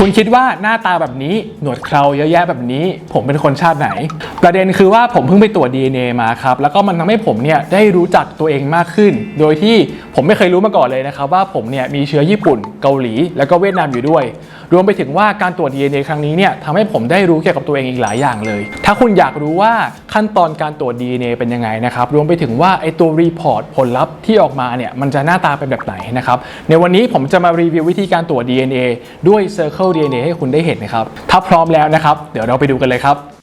คุณคิดว่าหน้าตาแบบนี้หนวดเคราเยอะแยะแบบนี้ ผมเป็นคนชาติไหน ประเด็นคือว่าผมเพิ่งไปตรวจ DNA มาครับ แล้วก็มันทำให้ผมเนี่ยได้รู้จักตัวเองมากขึ้น โดยที่ผมไม่เคยรู้มาก่อนเลยนะครับว่าผมเนี่ยมีเชื้อญี่ปุ่น เกาหลี แล้วก็เวียดนามอยู่ด้วย รวมไปถึงว่าการตรวจ DNA ครั้งนี้เนี่ยทำให้ผมได้รู้เกี่ยวกับตัวเองอีกหลายอย่างเลย ถ้าคุณอยากรู้ว่าขั้นตอนการตรวจ DNA เป็นยังไงนะครับ รวมไปถึงว่าไอตัวรีพอร์ตผลลัพธ์ที่ออกมาเนี่ยมันจะหน้าตาเป็นแบบไหนนะครับ ในวันนี้ผมจะมารีวิววิธีการตรวจ DNA ด้วย Circle DNA ให้คุณได้เห็นนะครับ ถ้าพร้อมแล้วนะครับ เดี๋ยวเราไปดูกันเลยครับ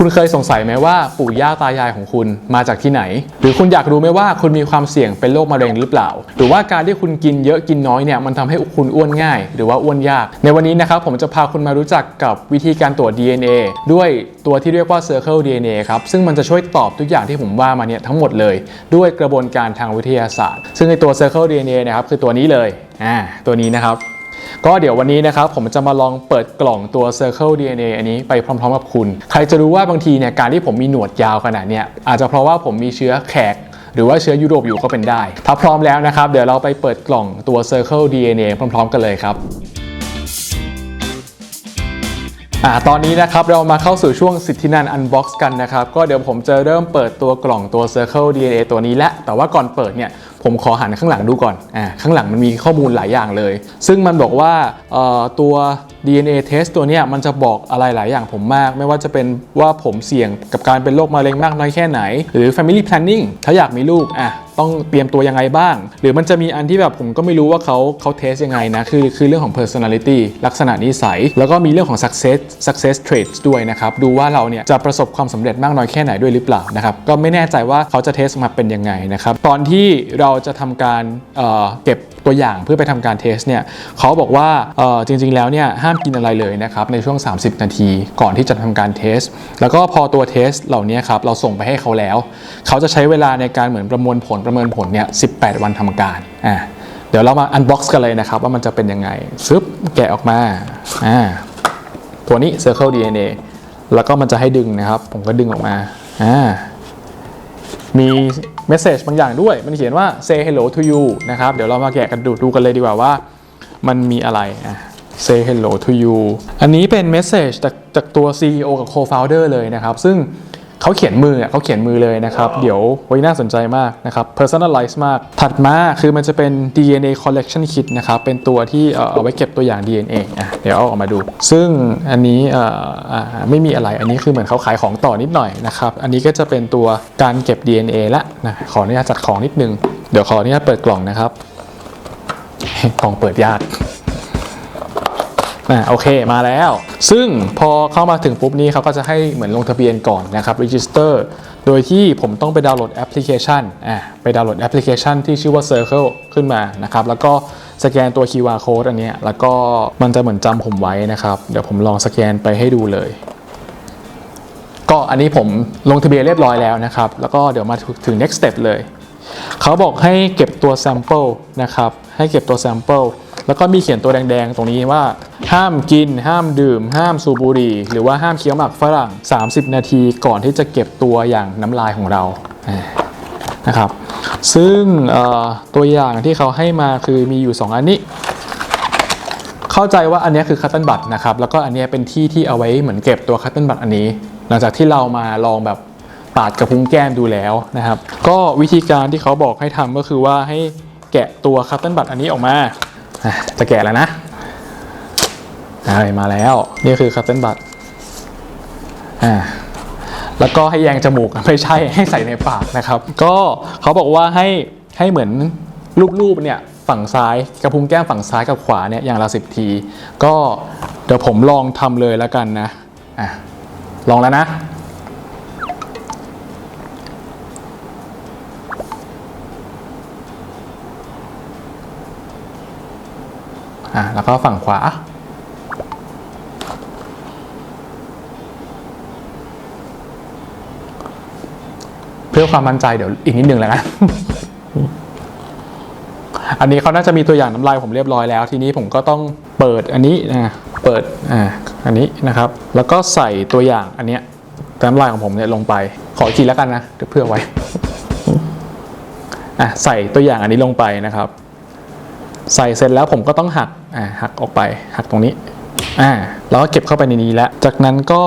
คุณเคยสงสัยไหมว่าปู่ย่าตายายของคุณมาจากที่ไหน หรือคุณอยากรู้ไหมว่าคุณมีความเสี่ยงเป็นโรคมะเร็งหรือเปล่า หรือว่าการที่คุณกินเยอะกินน้อยเนี่ยมันทำให้คุณอ้วนง่าย หรือว่าอ้วนยาก ในวันนี้นะครับผมจะพาคุณมารู้จักกับวิธีการตรวจ DNA ด้วยตัวที่เรียกว่า Circle DNA ครับซึ่งมันจะช่วยตอบทุกอย่างที่ผมว่ามาเนี่ยทั้งหมดเลย ด้วยกระบวนการทางวิทยาศาสตร์ ซึ่งในตัว Circle DNA นะครับคือตัวนี้เลยอ่าตัวนี้นะครับ ก็เดี๋ยววันนี้นะครับผมจะมาลองเปิดกล่องตัว Circle DNA อันนี้ไปพร้อมๆกับคุณ ใครจะรู้ว่าบางทีเนี่ยการที่ผมมีหนวดยาวขนาดเนี้ยอาจจะเพราะว่าผมมีเชื้อแขกหรือว่าเชื้อยุโรปอยู่ก็เป็นได้ ถ้าพร้อมแล้วนะครับ เดี๋ยวเราไปเปิดกล่องตัว Circle DNA พร้อม ๆ กันเลยครับอ่าตอนนี้นะครับเรามาเข้าสู่ช่วงสิทธินันอันบ็อกซ์กันนะครับ ก็เดี๋ยวผมจะเริ่มเปิดตัวกล่องตัว Circle DNA ตัวนี้และ แต่ว่าก่อนเปิดเนี่ย ผมขอหันข้างหลังดูก่อนอ่าข้างหลังมันมีข้อมูลหลายอย่างเลย ซึ่งมันบอกว่าเอ่อตัว DNA test ตัวนี้มันจะบอกอะไรหลายอย่างผมมาก ไม่ว่าจะเป็นว่าผมเสี่ยงกับการเป็นโรคมะเร็งมากน้อยแค่ไหน หรือ family planning ถ้าอยากมีลูกอะต้องเตรียมตัวยังไงบ้าง หรือมันจะมีอันที่แบบผมก็ไม่รู้ว่าเขาเขาเทสยังไงนะ คือคือเรื่องของ personality ลักษณะนิสัย แล้วก็มีเรื่องของ success success traits ด้วยนะครับ ดูว่าเราเนี่ยจะประสบความสำเร็จมากน้อยแค่ไหนด้วยหรือเปล่านะครับ ก็ไม่แน่ใจว่าเขาจะเทสมาเป็นยังไงนะครับ ตอนที่เราจะทำการเอ่อเก็บ ตัวอย่างเพื่อไปทำการเทสเนี่ยเขาบอกว่าจริงๆแล้วเนี่ยห้ามกินอะไรเลยนะครับในช่วง 30 นาทีก่อนที่จะทำการเทส แล้วก็พอตัวเทสเหล่านี้ครับเราส่งไปให้เขาแล้ว เขาจะใช้เวลาในการเหมือนประมวลผลประเมินผลเนี่ย18 วันทำการอ่าเดี๋ยวเรามาอันบ็อกซ์กันเลยนะครับว่ามันจะเป็นยังไงซึบแกะออกมาอ่าตัวนี้ Circle DNA แล้วก็มันจะให้ดึงนะครับ ผมก็ดึงออกมาอ่ามี เมสเซจบางอย่างด้วย มันเขียนว่า say hello to you นะครับ เดี๋ยวเรามาแกะกันดูดูกันเลยดีกว่าว่า มันมีอะไรอะ say hello to you อันนี้เป็นเมสเซจจากจากตัว CEO กับ co-founder เลยนะครับ ซึ่ง เขาเขียนมืออะเขาเขียนมือเลยนะครับ เดี๋ยวไว้น่าสนใจมากนะครับ personalize มาก ถัดมาคือมันจะเป็น DNA collection kit นะครับ เป็นตัวที่เอ่อเอาไว้เก็บตัวอย่าง DNA อะเดี๋ยวเอาออกมาดู ซึ่งอันนี้เอ่ออ่าไม่มีอะไรอันนี้คือเหมือนเขาขายของต่อนิดหน่อยนะครับ อันนี้ก็จะเป็นตัวการเก็บ DNA ละนะขออนุญาตจัดของนิดนึง เดี๋ยวขออนุญาตเปิดกล่องนะครับกล่องเปิดยาก อ่าโอเคมาแล้ว ซึ่งพอเข้ามาถึงปุ๊บนี้เขาก็จะให้เหมือนลงทะเบียนก่อนนะครับ register โดยที่ผมต้องไปดาวน์โหลดแอปพลิเคชันอ่าไปดาวน์โหลดแอปพลิเคชันที่ชื่อว่า Circle ขึ้นมานะครับ แล้วก็สแกนตัว QR code อันนี้แล้วก็มันจะเหมือนจำผมไว้นะครับ เดี๋ยวผมลองสแกนไปให้ดูเลย ก็อันนี้ผมลงทะเบียนเรียบร้อยแล้วนะครับ แล้วก็เดี๋ยวมาถึง next step เลย เขาบอกให้เก็บตัว sample นะครับ ให้เก็บตัว sample แล้วก็มีเขียนตัวแดงๆ ตรงนี้ว่า ห้ามกิน ห้ามดื่ม ห้ามสูบบุหรี่ หรือว่าห้ามเคี้ยวหมากฝรั่ง 30 นาทีก่อนที่จะเก็บตัวอย่างน้ำลายของเรานะครับ ซึ่งตัวอย่างที่เขาให้มาคือมีอยู่ 2 อันนี้เข้าใจว่าอันนี้คือคัตเติลบัตนะครับ แล้วก็อันนี้เป็นที่ที่เอาไว้เหมือนเก็บตัวคัตเติลบัตอันนี้ หลังจากที่เรามาลองแบบปาดกระพุ้งแก้มดูแล้วนะครับ ก็วิธีการที่เขาบอกให้ทำก็คือว่าให้แกะตัวคัตเติลบัตอันนี้ออกมา จะแกะแล้วนะอ่ามาแล้ว นี่คือคัตเติลบัตอ่าแล้วก็ให้แยงจมูกไม่ใช่ให้ใส่ในปากนะครับ ก็เขาบอกว่าให้ให้เหมือนรูปๆเนี่ยฝั่งซ้ายกระพุ้งแก้มฝั่งซ้ายกับขวาเนี่ยอย่างละสิบที ก็เดี๋ยวผมลองทำเลยแล้วกันนะอะลองแล้วนะ อะแล้วก็ฝั่งขวา เพื่อความมั่นใจเดี๋ยวอีกนิดนึงแล้วนะอันนี้เขาน่าจะมีตัวอย่างน้ำลายผมเรียบร้อยแล้ว ทีนี้ผมก็ต้องเปิดอันนี้นะเปิดอ่าอันนี้นะครับ แล้วก็ใส่ตัวอย่างอันเนี้ยน้ำลายของผมเนี่ยลงไป ขออีกทีแล้วกันนะเดี๋ยวเพื่อไว้อะใส่ตัวอย่างอันนี้ลงไปนะครับ ใส่เสร็จแล้วผมก็ต้องหัก อ่าหักออกไปหักตรงนี้อ่าแล้วก็เก็บเข้าไปในนี้แล้ว จากนั้นก็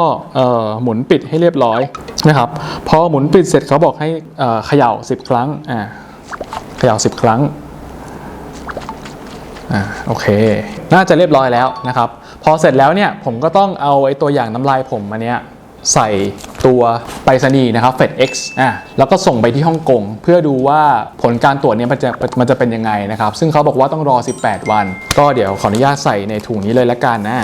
หมุนปิดให้เรียบร้อยนะครับ พอหมุนปิดเสร็จเขาบอกให้เอ่อเขย่า 10 ครั้งอ่าเขย่า 10 ครั้งอ่าโอเค น่าจะเรียบร้อยแล้วนะครับ พอเสร็จแล้วเนี่ยผมก็ต้องเอาไอ้ตัวอย่างน้ำลายผมมาเนี้ย ใส่ตัวไปรษณีย์นะครับ FedEx อะแล้วก็ส่งไปที่ฮ่องกง เพื่อดูว่าผลการตรวจเนี้มันจะมันจะเป็นยังไงนะครับ ซึ่งเขาบอกว่าต้องรอ 18 วัน ก็เดี๋ยวขออนุญาตใส่ในถุงนี้เลยละกันนะ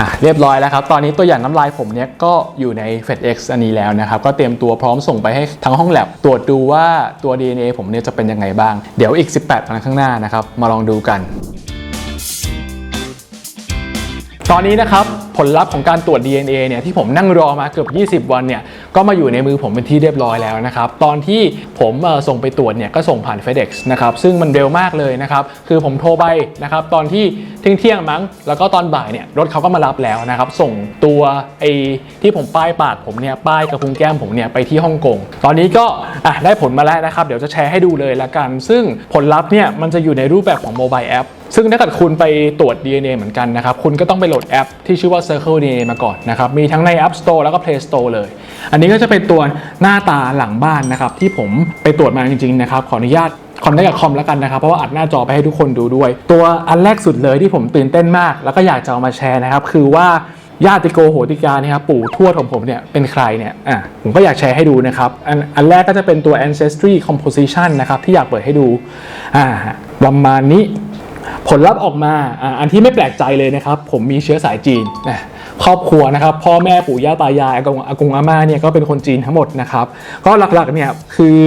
อะเรียบร้อยแล้วครับ ตอนนี้ตัวอย่างน้ำลายผมเนี้ยก็อยู่ใน FedEx อันนี้แล้วนะครับ ก็เตรียมตัวพร้อมส่งไปให้ทั้งห้องแลบตรวจดูว่าตัว DNA ผมเนี่ยจะเป็นยังไงบ้าง เดี๋ยวอีก 18วันข้างหน้านะครับ มาลองดูกัน ตอนนี้นะครับผลลัพธ์ของการตรวจ DNA เนี่ยที่ผมนั่งรอมาเกือบ 20 วันเนี่ยก็มาอยู่ในมือผมเป็นที่เรียบร้อยแล้วนะครับตอนที่ผมส่งไปตรวจเนี่ยก็ส่งผ่าน FedEx นะครับซึ่งมันเร็วมากเลยนะครับคือผมโทรไปนะครับตอนที่เที่ยงเที่ยงมั้ง แล้วก็ตอนบ่ายเนี่ยรถเขาก็มารับแล้วนะครับส่งตัวไอ้ที่ผมป้ายปากผมเนี่ยป้ายกระพุ้งแก้มผมเนี่ยไปที่ฮ่องกงตอนนี้ก็อะได้ผลมาแล้วนะครับเดี๋ยวจะแชร์ให้ดูเลยละกัน ซึ่งผลลัพธ์เนี่ยมันจะอยู่ในรูปแบบของโมบายแอป ซึ่งถ้าเกิดคุณไปตรวจ DNA เหมือนกันนะครับ คุณก็ต้องไปโหลดแอปที่ชื่อว่า Circle DNA มาก่อนนะครับ มีทั้งใน App Store แล้วก็ Play Store เลย อันนี้ก็จะเป็นตัวหน้าตาหลังบ้านนะครับ ที่ผมไปตรวจมาจริงๆนะครับ ขออนุญาตคอนได้กับคอมแล้วกันนะครับ เพราะว่าอัดหน้าจอไปให้ทุกคนดูด้วย ตัวอันแรกสุดเลยที่ผมตื่นเต้นมาก แล้วก็อยากจะเอามาแชร์นะครับ คือว่าญาติโกโหติกาเนี่ยครับปู่ทวดของผมเนี่ยเป็นใครเนี่ยอะผมก็อยากแชร์ให้ดูนะครับอันอันแรกก็จะเป็นตัว ancestry composition นะครับที่อยากเปิดให้ดูอ่าประมาณนี้ ผลลัพธ์ออกมาอ่าอันที่ไม่แปลกใจเลยนะครับ ผมมีเชื้อสายจีนนะครอบครัวนะครับ พ่อแม่ปู่ย่าตายายอากงอากงอาม่าเนี่ยก็เป็นคนจีนทั้งหมดนะครับ ก็หลักๆเนี่ยคือ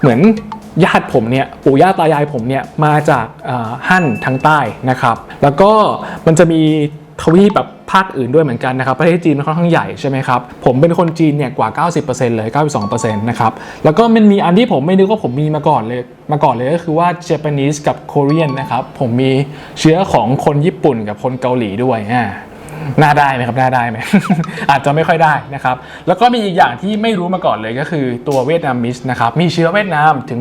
เหมือนญาติผมเนี่ยปู่ย่าตายายผมเนี่ยมาจากฮั่นทางใต้นะครับ แล้วก็มันจะมี ทวีปแบบภาคอื่นด้วยเหมือนกันนะครับ ประเทศจีนมันค่อนข้างใหญ่ใช่ไหมครับ ผมเป็นคนจีนเนี่ยกว่า 90%เลย 92%นะครับ แล้วก็มันมีอันที่ผมไม่นึกว่าผมมีมาก่อนเลยมาก่อนเลยก็คือว่า Japanese กับ Korean นะครับ ผมมีเชื้อของคนญี่ปุ่นกับคนเกาหลีด้วยอ่า น่าได้ไหมครับน่าได้ไหม อาจจะไม่ค่อยได้นะครับ แล้วก็มีอีกอย่างที่ไม่รู้มาก่อนเลยก็คือตัวเวียดนามิสนะครับ มีเชื้อเวียดนามถึง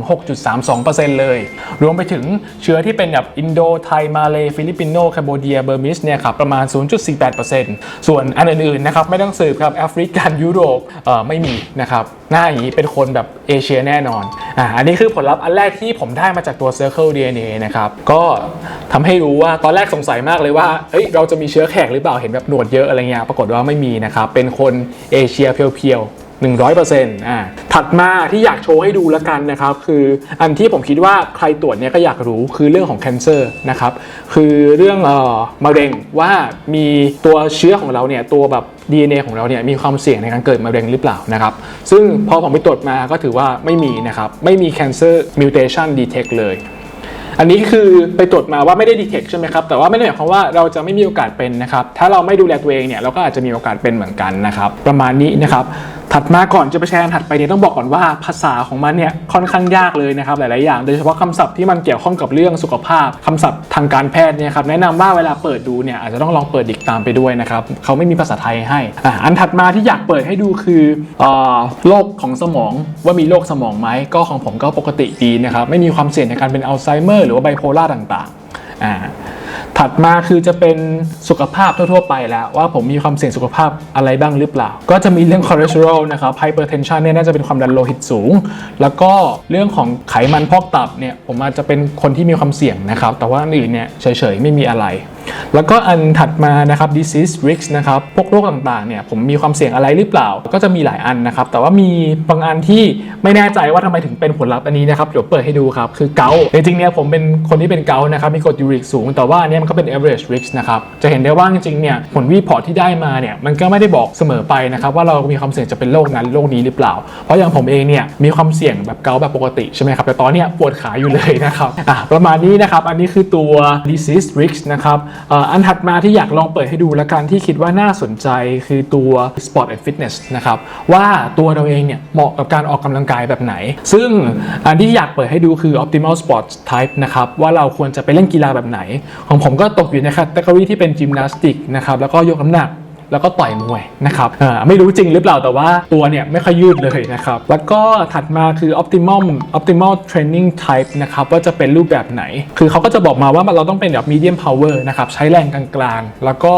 6.32%เลย รวมไปถึงเชื้อที่เป็นแบบอินโดไทยมาเลฟิลิปปินโนแคมโบเดียเบอร์มิสเนี่ยครับประมาณ 0.48%ส่วนอันอื่นๆนะครับไม่ต้องสืบครับแอฟริกันยุโรปเอ่อไม่มีนะครับหน้าอย่างนี้เป็นคนแบบเอเชียแน่นอน อ่าอันนี้คือผลลัพธ์อันแรกที่ผมได้มาจากตัว Circle DNA นะครับก็ทำให้รู้ว่าตอนแรกสงสัยมากเลยว่าเอ้ยเราจะมีเชื้อแขกหรือเปล่าเห็นแบบหนวดเยอะอะไรเงี้ยปรากฏว่าไม่มีนะครับเป็นคนเอเชียเพียวๆ 100%อ่าถัดมาที่อยากโชว์ให้ดูล้วกันนะครับ คืออันที่ผมคิดว่าใครตรวจเนี่ยก็อยากรู้คือเรื่องของ cancer นะครับ คือเรื่องเอ่อมะเร็งว่ามีตัวเชื้อของเราเนี่ยตัวแบบ DNA ของเราเนี่ยมีความเสี่ยงในการเกิดมะเร็งหรือเปล่านะครับ ซึ่งพอผมไปตรวจมาก็ถือว่าไม่มีนะครับ ไม่มี cancer mutation detect เลยอันนี้คือไปตรวจมาว่าไม่ได้ detect ใช่ไหมครับ แต่ว่าไม่ได้หมายความว่าเราจะไม่มีโอกาสเป็นนะครับ ถ้าเราไม่ดูแลตัวเองเนี่ยเราก็อาจจะมีโอกาสเป็นเหมือนกันนะครับ ประมาณนี้นะครับ ถัดมาก่อนจะไปแชร์อันถัดไปเนี่ยต้องบอกก่อนว่าภาษาของมันเนี่ยค่อนข้างยากเลยนะครับหลาย ๆ อย่าง โดยเฉพาะคำศัพท์ที่มันเกี่ยวข้องกับเรื่องสุขภาพคำศัพท์ทางการแพทย์เนี่ยครับแนะนำว่าเวลาเปิดดูเนี่ยอาจจะต้องลองเปิดดิกตามไปด้วยนะครับเขาไม่มีภาษาไทยให้อะอันถัดมาที่อยากเปิดให้ดูคืออโรคของสมองว่ามีโรคสมองไหมก็ของผมก็ปกติดีนะครับไม่มีความเสี่ยงในการเป็นอัลไซเมอร์หรือว่าไบโพล่าต่าง ๆอ่า ถัดมาคือจะเป็นสุขภาพทั่วๆไปแล้ว ว่าผมมีความเสี่ยงสุขภาพอะไรบ้างหรือเปล่า ก็จะมีเรื่องคอเลสเตอรอลนะครับไฮเปอร์เทนชันเนี่ยน่าจะเป็นความดันโลหิตสูง แล้วก็เรื่องของไขมันพอกตับเนี่ยผมอาจจะเป็นคนที่มีความเสี่ยงนะครับแต่ว่าอื่นเนี่ยเฉยๆไม่มีอะไร แล้วก็อันถัดมานะครับ disease risk นะครับ พวกโรคต่างๆ เนี่ย ผมมีความเสี่ยงอะไรหรือเปล่า ก็จะมีหลายอันนะครับ แต่ว่ามีบางอันที่ไม่แน่ใจว่าทำไมถึงเป็นผลลัพธ์อันนี้นะครับ เดี๋ยวเปิดให้ดูครับ คือเกาต์จริงๆ เนี่ย ผมเป็นคนที่เป็นเกาต์นะครับ มีกรดยูริกสูง แต่ว่าอันเนี้ยมันก็เป็น average risk นะครับ จะเห็นได้ว่าจริงๆ เนี่ย ผลวิพอร์ตที่ได้มา เนี่ย มันก็ไม่ได้บอกเสมอไปนะครับ ว่าเรามีความเสี่ยงจะเป็นโรคนั้นโรคนี้หรือเปล่า เพราะอย่างผมเองเนี่ย มีความเสี่ยงแบบเกาต์แบบปกติใช่ไหมครับ แต่ตอนเนี้ยปวดขาอยู่เลยนะครับ อะ ประมาณนี้นะครับ อันนี้คือตัว disease risk นะครับอันถัดมาที่อยากลองเปิดให้ดูและกันที่คิดว่าน่าสนใจคือตัว sport and fitness นะครับว่าตัวเราเองเนี่ยเหมาะกับการออกกำลังกายแบบไหน ซึ่งอันที่อยากเปิดให้ดูคือ optimal Sport type นะครับว่าเราควรจะไปเล่นกีฬาแบบไหน ของผมก็ตกอยู่ในคัตเกอรี่ที่เป็นจิมนาสติกนะครับแล้วก็ยกน้ำหนัก แล้วก็ต่อยมวยนะครับไม่รู้จริงหรือเปล่าแต่ว่าตัวเนี่ยไม่ค่อยยืดเลยนะครับแล้วก็ถัดมาคือ optimum optimal training type นะครับว่าจะเป็นรูปแบบไหน คือเขาก็จะบอกมาว่าเราต้องเป็นแบบ medium power นะครับใช้แรงกลางๆ แล้วก็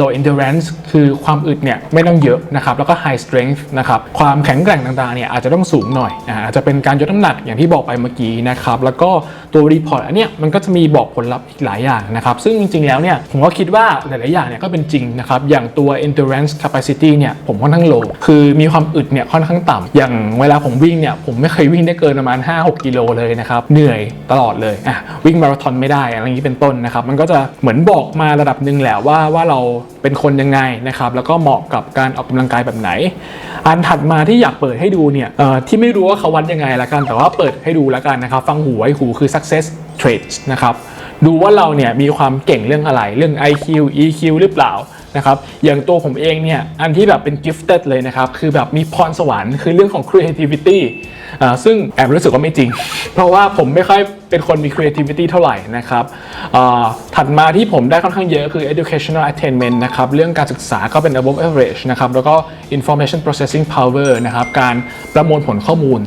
low endurance คือความอึดเนี่ยไม่ต้องเยอะนะครับแล้วก็ high strength นะครับความแข็งแกร่งต่างๆเนี่ยอาจจะต้องสูงหน่อยอาอาจจะเป็นการยกน้ำหนักอย่างที่บอกไปเมื่อกี้นะครับแล้วก็ตัว report อันเนี้ยมันก็จะมีบอกผลลัพธ์อีกหลายอย่างนะครับซึ่งจริงๆแล้วเนี่ยผมก็คิดว่าหลายๆอย่างเนี่ยก็เป็นจริงนะครับอย่างตัว endurance capacity เนี่ยผมค่อนข้าง low คือมีความอึดเนี่ยค่อนข้างต่ำอย่างเวลาผมวิ่งเนี่ยผมไม่เคยวิ่งได้เกินประมาณ 5-6 กิโลเลยนะครับเหนื่อยตลอดเลยอะวิ่งมาราธอนไม่ได้อะไรอย่างนี้เป็นต้นนะครับมันก็จะเหมือนบอกมาระดับหนึ่งแหละว่าว่าเราเป็นคนยังไงนะครับแล้วก็เหมาะกับการออกกำลังกายแบบไหน อันถัดมาที่อยากเปิดให้ดูเนี่ยที่ไม่รู้ว่าเขาวัดยังไงละกันแต่ว่าเปิดให้ดูละกันนะครับฟังหูไว้หูคือ success traits นะครับดูว่าเราเนี่ยมีความเก่งเรื่องอะไรเรื่อง IQ EQ หรือเปล่า นะครับอย่างตัวผมเองเนี่ยอันที่แบบเป็น gifted เลยนะครับ คือแบบมีพรสวรรค์คือเรื่องของ creativity อ่าซึ่งแอบรู้สึกว่าไม่จริง เพราะว่าผมไม่ค่อยเป็นคนมี creativity เท่าไหร่นะครับอ่าถัดมาที่ผมได้ค่อนข้างเยอะคือ educational attainment นะครับเรื่องการศึกษาก็เป็น above average นะครับแล้วก็ information processing power นะครับการประมวลผลข้อมูล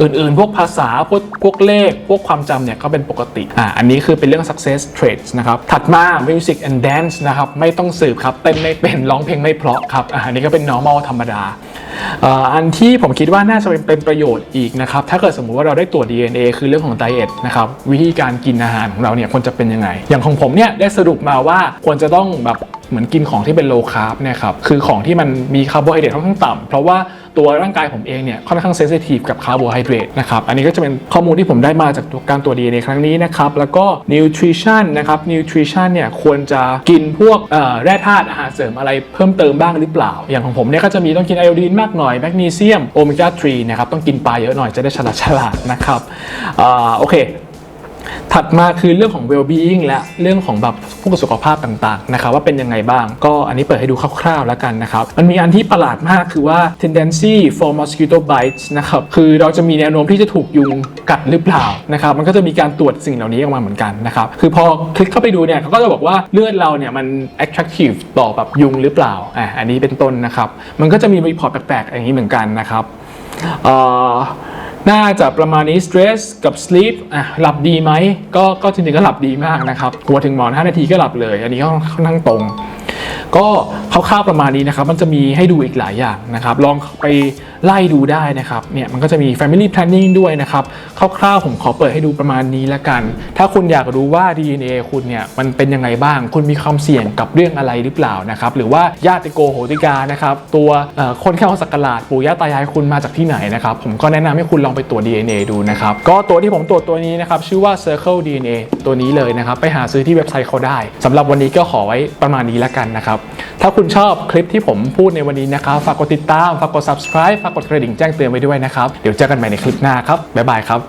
อื่นๆ พวกภาษาพวกพวกเลข พวกความจำเนี่ยก็เป็นปกติอ่าอันนี้คือเป็นเรื่อง success traits นะครับถัดมา music and dance นะครับไม่ต้องสืบครับเต้นไม่เป็นร้องเพลงไม่เพราะครับอ่าอันนี้ก็เป็น normal ธรรมดาอ่าอันที่ผมคิดว่าน่าจะเป็นเป็นประโยชน์อีกนะครับ ถ้าเกิดสมมุติว่าเราได้ตรวจ DNA คือเรื่องของ diet นะครับ วิธีการกินอาหารของเราเนี่ยควรจะเป็นยังไง อย่างของผมเนี่ยได้สรุปมาว่าควรจะต้องแบบ เหมือนกินของที่เป็น low carb เนี่ยครับคือของที่มันมีคาร์โบไฮเดรตค่อนข้างต่ำเพราะว่าตัวร่างกายผมเองเนี่ยค่อนข้างเซนซิทีฟกับคาร์โบไฮเดรตนะครับอันนี้ก็จะเป็นข้อมูลที่ผมได้มาจากตัวการตรวจ DNA ครั้งนี้นะครับแล้วก็ nutrition นะครับ nutrition เนี่ยควรจะกินพวกแร่ธาตุอาหารเสริมอะไรเพิ่มเติมบ้างหรือเปล่า อย่างของผมเนี่ยก็จะมีต้องกินไอโอดีนมากหน่อยแมกนีเซียมโอเมก้า3นะครับต้องกินปลาเยอะหน่อยจะได้ฉลาดฉลาดนะครับอโอเค ถัดมาคือเรื่องของ well-being และเรื่องของแบบพวกสุขภาพต่างๆนะครับว่าเป็นยังไงบ้าง ก็อันนี้เปิดให้ดูคร่าวๆแล้วกันนะครับ มันมีอันที่ประหลาดมากคือว่า tendency for mosquito bites นะครับคือเราจะมีแนวโน้มที่จะถูกยุงกัดหรือเปล่านะครับมันก็จะมีการตรวจสิ่งเหล่านี้ออกมาเหมือนกันนะครับคือพอคลิกเข้าไปดูเนี่ยเขาก็จะบอกว่าเลือดเราเนี่ยมัน attractive ต่อแบบยุงหรือเปล่าอะอันนี้เป็นต้นนะครับมันก็จะมีรีพอร์ตแปลกๆอย่างนี้เหมือนกันนะครับอ่อ น่าจะประมาณนี้ stress กับ sleep อะหลับดีไหม ก็ก็จริงๆก็หลับดีมากนะครับกลัวถึงหมอน5นาทีก็หลับเลย อันนี้ก็ค่อนข้างตรง ก็คร่าวๆประมาณนี้นะครับ มันจะมีให้ดูอีกหลายอย่างนะครับ ลองไปไล่ดูได้นะครับ เนี่ยมันก็จะมี family planning ด้วยนะครับ คร่าวๆผมขอเปิดให้ดูประมาณนี้ละกัน ถ้าคุณอยากรู้ว่า DNA คุณเนี่ยมันเป็นยังไงบ้าง คุณมีความเสี่ยงกับเรื่องอะไรหรือเปล่านะครับ หรือว่าญาติโกโหติกานะครับ ตัวคนแค่เอาสักการะปู่ย่าตายายคุณมาจากที่ไหนนะครับ ผมก็แนะนำให้คุณลองไปตรวจ DNA ดูนะครับ ก็ตัวที่ผมตรวจตัวนี้นะครับ ชื่อว่า Circle DNA ตัวนี้เลยนะครับ ไปหาซื้อที่เว็บไซต์เขาได้สำหรับวันนี้ก็ขอไว้ประมาณนี้ละกันนะครับ ถ้าคุณชอบคลิปที่ผมพูดในวันนี้นะครับ ฝากกดติดตาม ฝากกด subscribe ฝากกดกระดิ่งแจ้งเตือนไว้ด้วยนะครับ เดี๋ยวเจอกันใหม่ในคลิปหน้าครับ บ๊ายบายครับ